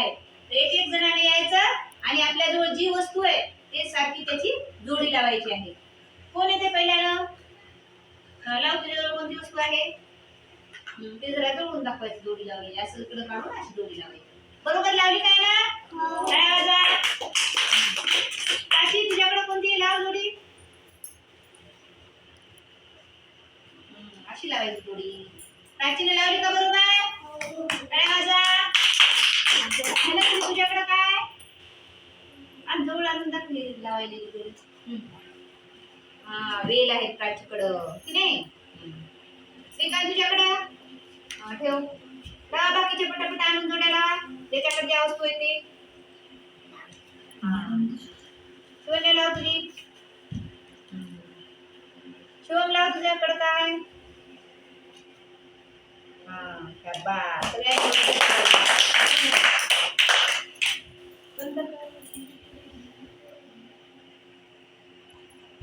आहे. एक एक जणाने यायचं आणि आपल्याजवळ जी वस्तू आहे ते सारखी त्याची जोडी लावायची आहे. कोण येते पहिल्यानं? लाव तुझ्याजवळ कोणती वस्तू आहे? ते जरा जोडून दाखवायची जोडी लावली असं इकडे काढून अशी जोडी लावायची. बरोबर लावली काय ना? काशी तुझ्याकडे कोणती लाव जोडी. अशी लावायची जोडी. प्राचीने लावली का बरोबर? आणि दाखवली लावायली जोडी हा वेल आहेत प्राचीकडं की नाही? ते काय तुझ्याकडं ठेव. लावा बाकीचे पटापट आणून जोड्या लावा. त्याच्याकडे ज्या वस्तू येते ते. शिवण्या लाव तुझी. शिवम लाव तुझ्याकडं काय? हा शाबास. सगळ्या